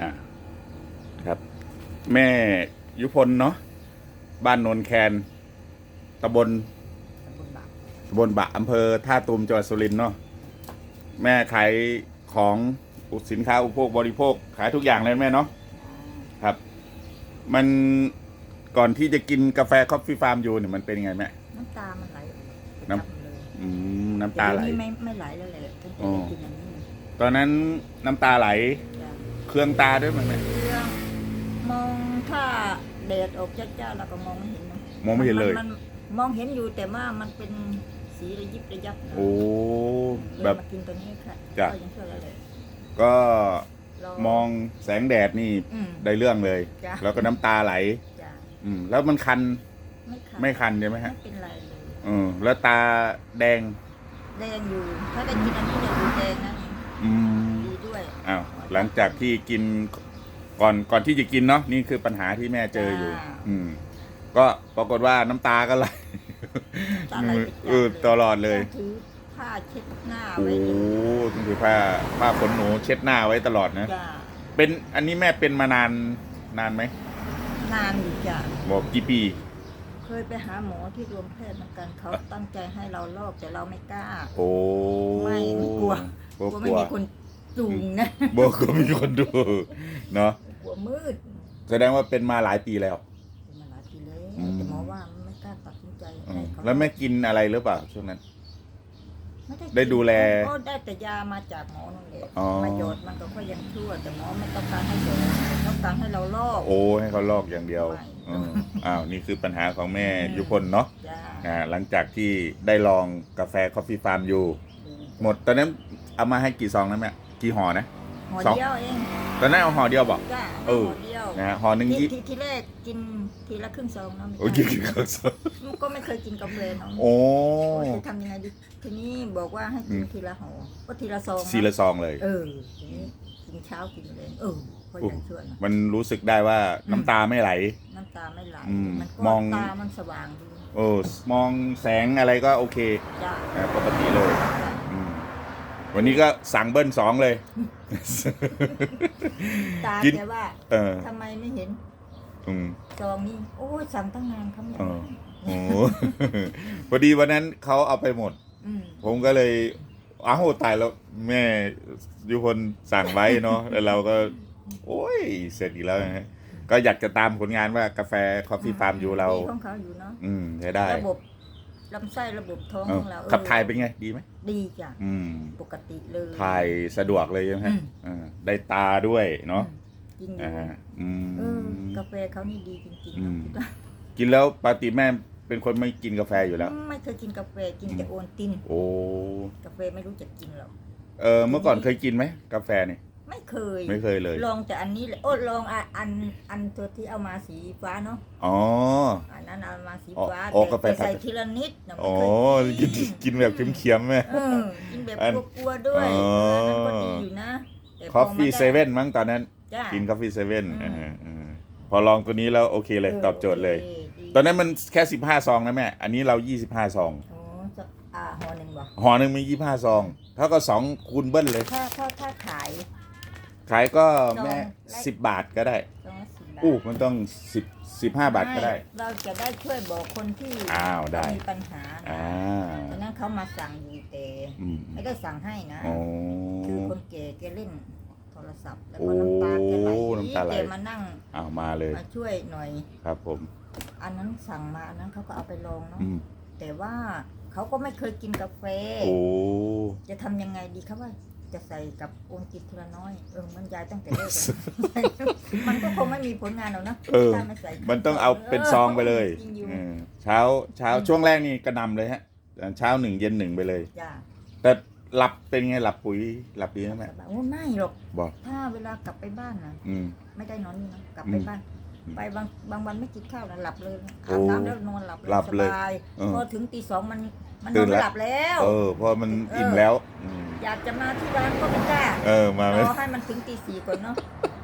อะครับ แม่ยุพลเนาะบ้านโนนแคนตำบลตำบลบางตำบลบะอำเภอท่าตูมจังหวัดสุรินทร์เนาะแม่ขายของสินค้าอุปโภคบริโภคขายทุกอย่างเลยแม่เนาะครับ มันก่อนที่จะกินกาแฟคอฟฟี่ฟาร์มอยู่เนี่ยมันเป็นไงแม่ น้ำตามันไหลน้ำประจำเลยอืมน้ำตาไหลแต่เดี๋ยวนี้ไม่ไม่ไหลแล้วแหละตั้งแต่อ๋อได้กินอันนี้ตอนนั้นน้ำตาไหลจ้ะ เครื่องตาด้วยมั้ยแม่เครื่องมองถ้าแดดออกจ้าๆเราก็มองไม่เห็นนะมองไม่เห็นเลย มันมองเห็นอยู่แต่ว่ามันเป็นสีระยิบระยับนะโอ้เลยแบบมากินตัวนี้ค่ะจ้ะ ก็ยังเชื่อแล้วเลยก็เรามองแสงแดดนี่อืม ได้เรื่องเลย จ้ะ แล้วก็น้ำตาไหล จ้ะอืม แล้วมันคันไม่คันไม่คันใช่ไหมไม่ฮะเป็นไรเลยอืมแล้วตาแดง แดงอยู่ ถ้าได้กินอันนี้เนี่ยดูแดงนะอืมดีด้วย อ้าวหลังจากที่กินก่อนก่อนที่จะกินเนาะนี่คือปัญหาที่แม่เจออยู่ จ้า อืม ก็ปรากฏว่าน้ำตาก็ไหลตาไหลปิดเออตลอดเลยต้องถือผ้าเช็ดหน้าโอ้ไว้เลยต้องถือผ้าผ้าขนหนูเช็ดหน้าไว้ตลอดนะ จ้าเป็นอันนี้แม่เป็นมานานนานไหมนานอยู่จ้ะบอกกี่ปี เคยไปหาหมอที่รวมแพทย์เหมือนกันเขาตั้งใจให้เราลอกแต่เราไม่กล้า โอ้ไม่ไม่กลัว กลัวกลัวกไม่ลัวมีคน จูงนะบอกกลัวมีคนดู เนาะกลัวมืดแสดงว่าเป็นมาหลายปีแล้ว เป็นมาหลายปีแล้วอืมแต่หมอว่าไม่กล้าตัดสินใจอืให้มเขาแล้วแม่กินอะไรหรือเปล่าช่วงนั้นไม่ได้ดูแลก็ได้แต่ยามาจากหมอนั่นแหละอ๋อประโยชน์มันก็ค่อยยังชั่วแต่หมอไม่ต้องการให้เราต้องการให้เราลอก โอ้ให้เขาลอกอย่างเดียวไม่ อืมอ้าวนี่คือปัญหาของแม่อืมยุพลเนาะจ้าอ่าหลังจากที่ได้ลองกาแฟคอฟฟี่ฟาร์มอยู่ดีหมดตอนนั้นเอามาให้กี่ซองนะแม่ กี่ห่อนะ ห่อสอง เดียวเองตอนนั้นเอาห่อเดียวบอก จ้าเออ ห่อเดียวนะฮะห่อหนึ่งทียี่ทีทีแรกกินทีละครึ่งซองเนาะไม่โอ้ยใช่กี่ข้าวซองก็ไม่เคยกินกาแฟเนาะโอ้โอ้ยจะทำยังไงดีทีนี้บอกว่าให้กินอืม ทีละห่อก็ทีละซองซีละซองเลย เออทีนี้กินเช้ากินเลยเออพอยังชวนนะ มันรู้สึกได้ว่าน้ำตาไม่ไหล น้ำตาไม่ไหลอืมมันก็มอง ตามันสว่างดีโอ้มองแสงอะไรก็โอเคจ้าอ่าปกติเลยอืม วันนี้ก็สั่งเบิ้ลสองเลย ตากินแกว่าเออทำไมไม่เห็นอืมซองนี้โอ้ยสั่งตั้งนานครับเนี่ยเออโอ้พอดีวันนั้นเขาเอาไปหมด อืมผมก็เลยอ้าวตายแล้วแม่ยุคนสั่งไว้เนาะแล้วเราก็ โอ้ย เสร็จอีกแล้วนะฮะก็อยากจะตามผลงานว่ากาแฟคอฟฟี่ฟาร์มอยู่เราดีของเขาอยู่เนาะอืมใช้ได้ ระบบ ลำไส้ระบบท้องเออของเราเออขับถ่ายเป็นไงดีไหมดีจ้ะอืมปกติเลยถ่ายสะดวกเลยใช่ไหมฮะอืมอ่าได้ตาด้วยเนาะอืมกินอยู่อ่าอืมเออกาแฟเขานี่ดีจริงๆอืนะมกินแล้วปกติแม่เป็นคนไม่กินกาแฟอยู่แล้ว ไม่เคยกินกาแฟกินแต่โอนตินโอ้กาแฟไม่รู้จักกินหรอกเออเมื่อก่อนเคยกินไหมกาแฟเนี่ย ไม่เคย ไม่เคยเลย ลองแต่อันนี้เลยโอ้ลองอะอันอันตัวที่เอามาสีฟ้าเนาะอ๋อ อันนั้นเอามาสีอ๋อฟ้าอ๋อแต่กาแฟ แต่ใส่ผัดทีละนิดนะไม่อ๋อเคยกินกินแบบเค็มๆไหม เออกินแบบอันกลัวๆด้วยอ๋อ อันนั้นก็ดีอยู่นะแต่พคอฟฟี่มาได้เซเว่นมั้งตอนนั้น จ้ะ กินคอฟฟี่เซเว่นอืม พอลองตัวนี้แล้วโอเคเลยตอบโจทย์เลยออดีตอนนั้นมันแค่สิบห้าซองนะแม่ อันนี้เรายี่สิบห้าซอง โอ้จะอ่าห่อหนึ่งบ่ห่อหนึ่งมียี่ห้าซองเท่ากับสองคูณเบิ้ลเลย ถ้าถ้าถ้าขาย ขายก็แม่ซองละสิบบาทก็ได้สองละสิบบาทอู้มันต้องสิบสิบห้าบาทก็ได้ไม่เราจะได้ช่วยบอกคนที่อ้าวได้มีปัญหาอ่าดังนั้นเขามาสั่งอยู่แต่อืมไม่ได้สั่งให้นะโอ้คือคนแก่แกเล่นโทรศัพท์แล้วโอ้ก็น้ำตาแกไหลน้ำตาไหลแกมานั่งอ้าวมาเลยมาช่วยหน่อยครับผม อันนั้นสั่งมาอันนั้นเขาก็เอาไปลองเนาะอืมแต่ว่าเขาก็ไม่เคยกินกาแฟโอ้จะทำยังไงดีครับว่า จะใส่กับโอนกินทีละน้อยเออมันยายตั้งแต่แรกเลยมันก็คงไม่มีผลงานหรอกนะเออ ถ้าไม่ใส่มันต้องเอาเป็นซองไปเลยจริงอยู่เออเช้าเช้าช่วงแรกนี่กระหนำเลยฮะเช้าหนึ่งเย็นหนึ่งไปเลย จ้าแต่หลับเป็นไงหลับปุ๋ยหลับดีนะแม่โอ้ไม่หรอก บอก ถ้าเวลากลับไปบ้านนะอืม ไม่ได้นอนนี่นะกลับไปอืมบ้าน อืมไปบางบางวันไม่กินข้าวนะหลับเลยโอ้อาบน้ำแล้วนอนหลับเลยหลับสเลยบายเออ พอถึงตีสองมัน มันนตื่อนนไม่แล้วหลับแล้ว เออเพราะมันเอออิ่อิ่มแล้วอืมอยากจะมาที่ร้านก็ไม่กล้าเออมาไหมรอให้มันถึงตีสี่ก่อนเนาะ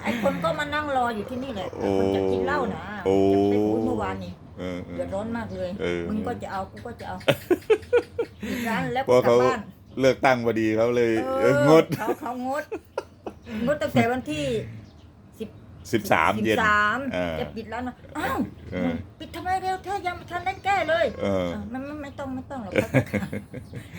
ไอ้คนก็มานั่งรออยู่ที่นี่แหละโอ้คนจะกินเหล้านะโอ้จะไปคุยเมื่อวานนี่เออเออ เดือดร้อนมากเลยเออ มึงก็จะเอากูก็จะเอาปิดร้านแล้วเพก็ราะกลัเขาบบ้าน เลือกตั้งพอดีเขาเลยเอองด เขาเขางด งดตั้งแต่วันที่ สิบสามเย็นสามเออ จะปิดแล้วนะอ้าวเออปิดทำไมเร็วถ้ายังไม่ทันได้แก้เลยเออเออไม่ไม่ไม่ต้องไม่ต้องหรอกครับ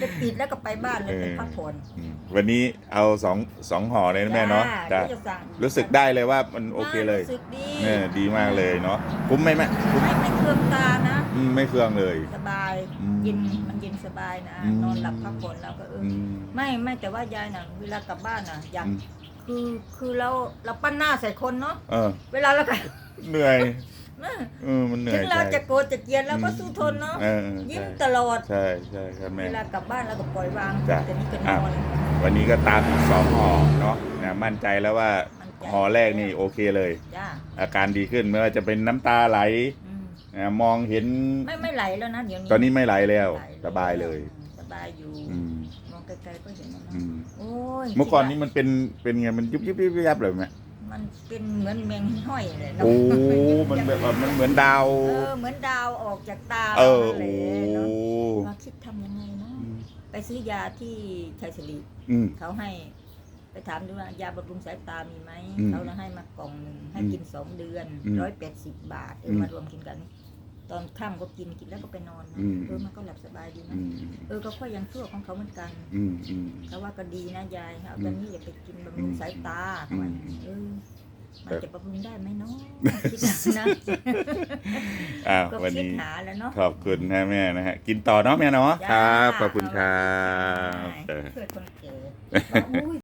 จะปิดแล้วก็ไปบ้านเลยไปพักผ่อนอืมวันนี้เอาสองสองห่อเลยนะแม่เนาะจ้จ้ะดี๋ยวจะสั่งรู้สึกได้เลยว่ามันโอเคเลยรู้สึกดีเนี่ยดีมากเลยเนาะคุ้มไหมแม่คุ้มไม่ไม่เครืองตานะ อืมไม่เครื่องเลย สบายอืมเย็นมันเย็นสบายนะ อืม นอนหลับพักผ่อนแล้วก็เอออือมไม่ไม่แต่ว่ายายน่ะเวลากลับบ้านน่ะอยากอืม คือคือเราเราปั้นหน้าใส่คนเนาะเออ เวลาเราก็ เหนื่อยเออเออมันเหนื่ถึอยงเราใช่ จะโกรธจะเกลียดเราก็สู้ทนเนาะเออเออยิ้มใช่ตลอด ใช่ใช่ครับแม่ เวลากลับบ้านเราก็ปล่อยวางจ้ะแต่นี่ก็นอะ อน วันนี้ก็ตามอีกสองห่อเนาะนะมั่นใจแล้วว่ามั่นใจ ห่อแรกนี่โอเคเลย จ้าอาการดีขึ้นไม่ว่าจะเป็นน้ำตาไหลอืมนะมองเห็น ไม่ไม่ไหลแล้วนะเดี๋ยวนี้ตอนนี้ไม่ไหลแล้วไหลสบายเลยอืมส บายอยู่อืมมองไกลๆก็เห็นแล้วนะอืมโอ้ยเมื่อก่อนนี้มันเป็นเป็นไงมันยุบยิบยิบยับเลยไหมมันเป็นเหมือนแมงห้อยเลยเนาะโอ้มันแบบว่ามันเหมือนดาว เออเหมือนดาวออกจากตาเออนั่นโอ้แหละเนาะว่าคิดทำยังไงเนาะอืมไปซื้อยาที่ชัยศรีอืม เขาให้ ไปถามดูว่ายาบำรุงสายตามีไหมอืมเขาเลยให้มากล่องหนึ่งให้อืมกินสองเดือนอืมร้อยแปดสิบบาทเออมมารวมกินกัน ตอนค่ำก็กินกินแล้วก็ไปนอนนะอืม เออมันก็หลับสบายดีนะอืมเออก็ค่อยยังชั่วของเขาเหมือนกันอืมอืม เขาว่าก็ดีนะยายเอาอืมตอนนี้อย่าไปกินบำรุงสายตาเขาว่าอืมเออมันแต่จะบำรุงได้ไหมเนาะคิดนะอ้าวก็วันคิดนี้ หาแล้วเนาะ ขอบคุณนะแม่นะฮะ กินต่อเนาะแม่เนาะคจ้ารับขอบคุณครับเอาไว้เออเพื่อคนเก๋บอกอุ้ย